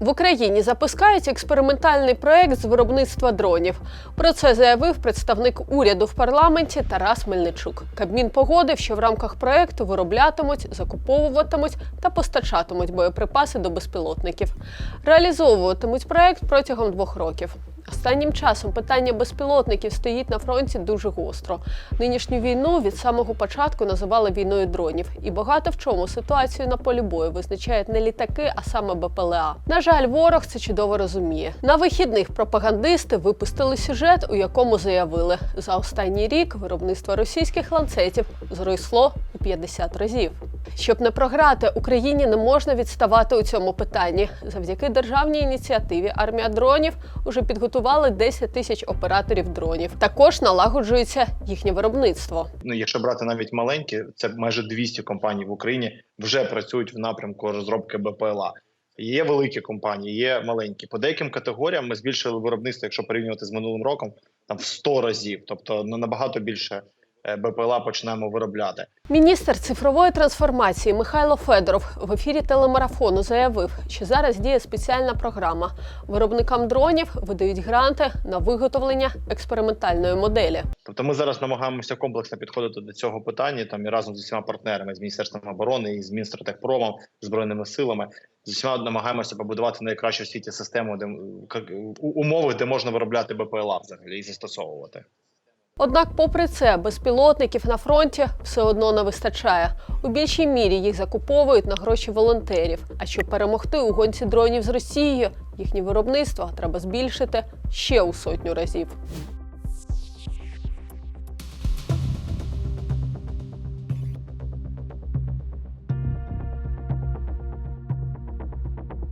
В Україні запускають експериментальний проект з виробництва дронів. Про це заявив представник уряду в парламенті Тарас Мельничук. Кабмін погодив, що в рамках проекту вироблятимуть, закуповуватимуть та постачатимуть боєприпаси до безпілотників. Реалізовуватимуть проект протягом двох років. Останнім часом питання безпілотників стоїть на фронті дуже гостро. Нинішню війну від самого початку називали війною дронів, і багато в чому ситуацію на полі бою визначають не літаки, а саме БПЛА. На жаль, ворог це чудово розуміє. На вихідних пропагандисти випустили сюжет, у якому заявили, за останній рік виробництво російських ланцетів зросло у 50 разів. Щоб не програти, Україні не можна відставати у цьому питанні. Завдяки державній ініціативі армія дронів уже підготували 10 тисяч операторів дронів. Також налагоджується їхнє виробництво. ну якщо брати навіть маленькі, це майже 200 компаній в Україні вже працюють в напрямку розробки БПЛА. Є великі компанії, є маленькі. По деяким категоріям ми збільшили виробництво, якщо порівнювати з минулим роком, там в 100 разів, тобто ну, набагато більше БПЛА починаємо виробляти. Міністр цифрової трансформації Михайло Федоров в ефірі телемарафону заявив, що зараз діє спеціальна програма. Виробникам дронів видають гранти на виготовлення експериментальної моделі. Тобто, ми зараз намагаємося комплексно підходити до цього питання там і разом з усіма партнерами з міністерством оборони і з Мінстратехпромом, збройними силами. З усіма намагаємося побудувати найкращу в світі систему, де умови, де можна виробляти БПЛА взагалі і застосовувати. Однак, попри це, безпілотників на фронті все одно не вистачає. У більшій мірі їх закуповують на гроші волонтерів. А щоб перемогти у гонці дронів з Росією, їхнє виробництво треба збільшити ще у сотню разів.